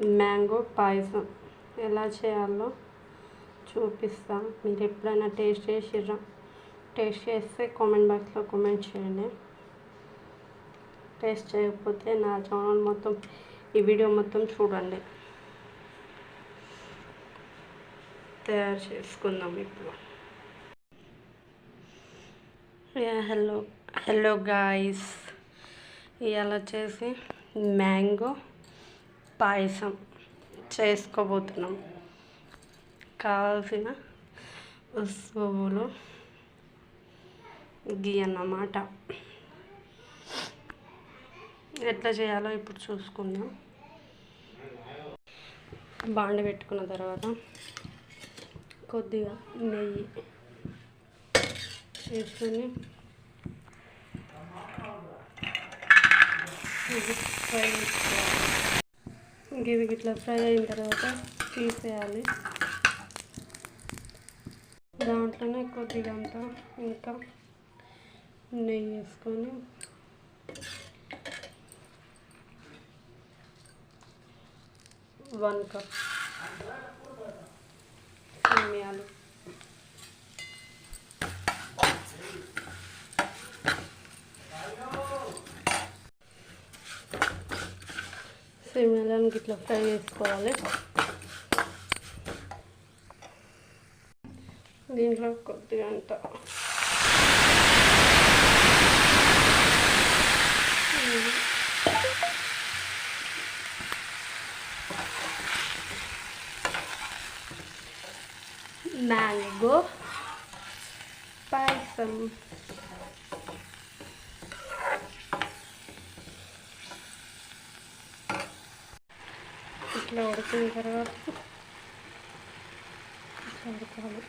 Mango పాయసం. ఎలా చేయాలో చూపిస్తా. మీరు ఎప్పుడైనా టేస్ట్ చేసిర్రా? టేస్ట్ చేస్తే కామెంట్ బాక్స్లో కామెంట్ చేయండి. టేస్ట్ చేయకపోతే నా ఛానల్ మొత్తం ఈ వీడియో మొత్తం చూడండి. తయారు చేసుకుందాం ఇప్పుడు. Hello hello guys. ఇలా చేసి మ్యాంగో పాయసం చేసుకోబోతున్నాం. కావాల్సిన వస్తువులు గీ అన్నమాట. ఎట్లా చేయాలో ఇప్పుడు చూసుకుందాం. బాండి పెట్టుకున్న తర్వాత కొద్దిగా నెయ్యి వేసుకొని ఫ్రై చేసుకోవాలి ఇవి ఇట్లా ఫ్రై అయిన తర్వాత తీసేయాలి దాంట్లోనే కొద్దిగా అంతా ఇంకా నెయ్యి వేసుకొని వన్ కప్ సేమియాలు. సేమియాలను ఇట్లా ఫ్రై చేసుకోవాలి దీంట్లో కొద్దిగా అంత మ్యాంగో పాయసం ఇట్లా ఉడికిన తర్వాత ఇట్లా ఉడకాలి.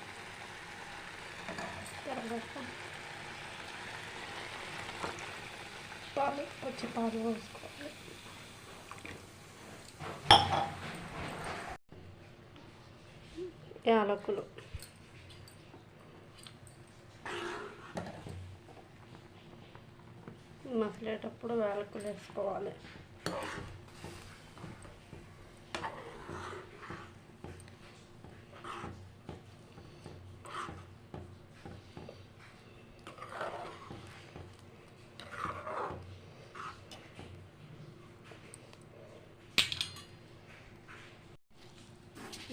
తర్వాత పాలు వచ్చి పాలు పోసుకోవాలి. యాలకులు. మసిలేటప్పుడు యాలకులు వేసుకోవాలి.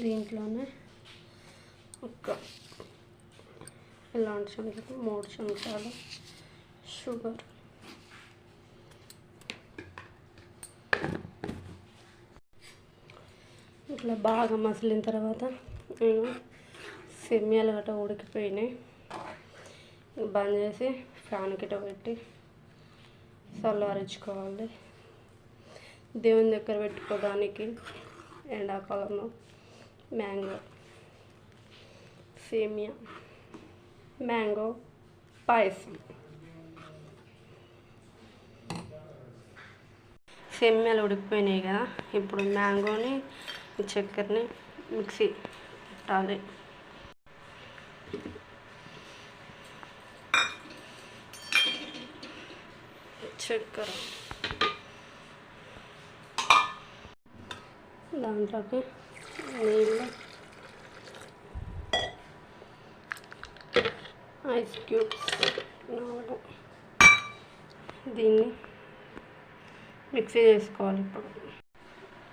దీంట్లోనే ఒక ఇలాంటి చెంచాలు మూడు చెంచాలు షుగర్. ఇట్లా బాగా మసిలిన తర్వాత నేను సెమ్యాలు గట్ట ఉడికిపోయినాయి. బంద్ చేసి ఫ్యాన్ గిట్ట పెట్టి చల్లారించుకోవాలి. దేవుని దగ్గర పెట్టుకోవడానికి ఎండాకాలంలో మ్యాంగో సేమియా మ్యాంగో పాయసం సేమ్యాలు ఉడికిపోయినాయి కదా ఇప్పుడు మ్యాంగోని చక్కెరని మిక్సీ పెట్టాలి చక్కెర దాంట్లోకి నీళ్ళు. ఐస్ క్యూబ్స్ నాలుగు దీన్ని మిక్సీ చేసుకోవాలి ఇప్పుడు.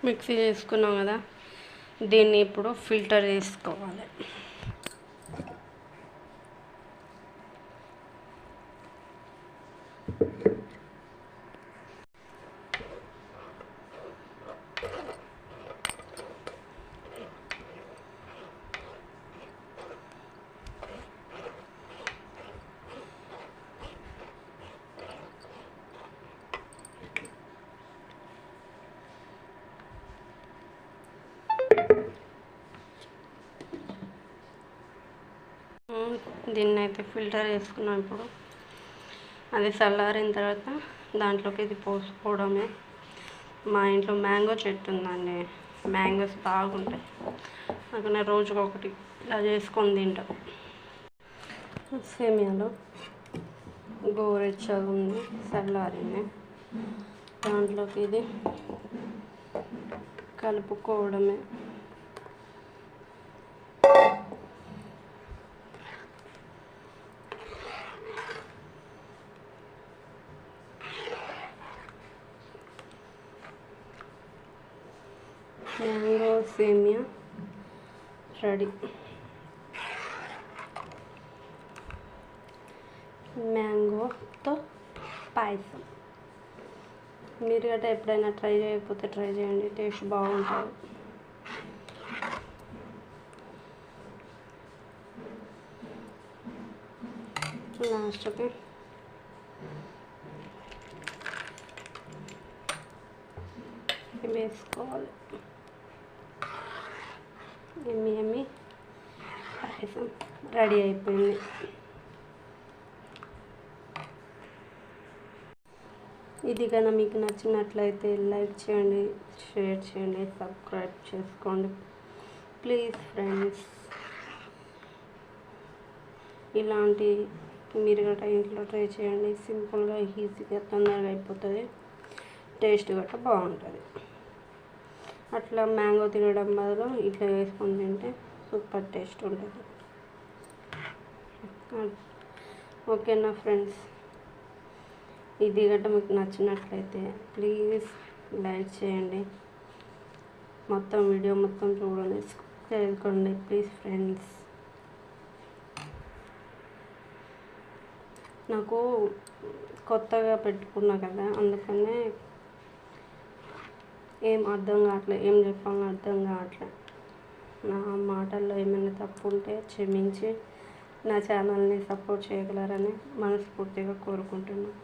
మిక్సీ చేసుకున్నాం కదా దీన్ని ఇప్పుడు ఫిల్టర్ చేసుకోవాలి. దీన్ని అయితే ఫిల్టర్ చేసుకున్నాం ఇప్పుడు. అది చల్లారిన తర్వాత దాంట్లోకి ఇది పోసుకోవడమే. మా ఇంట్లో మ్యాంగో చెట్టు ఉందండి. మ్యాంగోస్ బాగుంటాయి. అందుకనే రోజుకి ఒకటి ఇలా చేసుకొని తింటాం. సేమియాలో గోరెచ్చగా ఉంది చల్లారింది. దాంట్లోకి ఇది కలుపుకోవడమే. మ్యాంగో సేమియా రెడీ మ్యాంగోతో పాయసం మీరు గట్రా ఎప్పుడైనా ట్రై చేయకపోతే ట్రై చేయండి టేస్ట్ బాగుంటుంది. లాస్ట్కి వేసుకోవాలి ఎమ్మి ఎమ్మి పాయసం రెడీ అయిపోయింది. ఇది కనుక మీకు నచ్చినట్లయితే లైక్ చేయండి షేర్ చేయండి సబ్స్క్రైబ్ చేసుకోండి. ప్లీజ్ ఫ్రెండ్స్ ఇలాంటి మీరు గట్రా ఇంట్లో ట్రై చేయండి. సింపుల్గా ఈజీగా తొందరగా అయిపోతుంది. టేస్ట్ గట్రా బాగుంటుంది. అట్లా మ్యాంగో తినడం బదులు ఇట్లా వేసుకొని తింటే సూపర్ టేస్ట్ ఉంటుంది. ఓకేనా ఫ్రెండ్స్ ఇది గట్ట మీకు నచ్చినట్లయితే ప్లీజ్ లైక్ చేయండి. మొత్తం వీడియో మొత్తం చూడండి చేసుకోండి ప్లీజ్ ఫ్రెండ్స్. నాకు కొత్తగా పెట్టుకున్నా కదా అందుకనే ఏం అర్థం కావట్లేదు ఏం చెప్పాలో అర్థం కావట్లేదు నా మాటల్లో ఏమైనా తప్పు ఉంటే క్షమించి నా ఛానల్ని సపోర్ట్ చేయగలరని మనస్ఫూర్తిగా కోరుకుంటున్నాను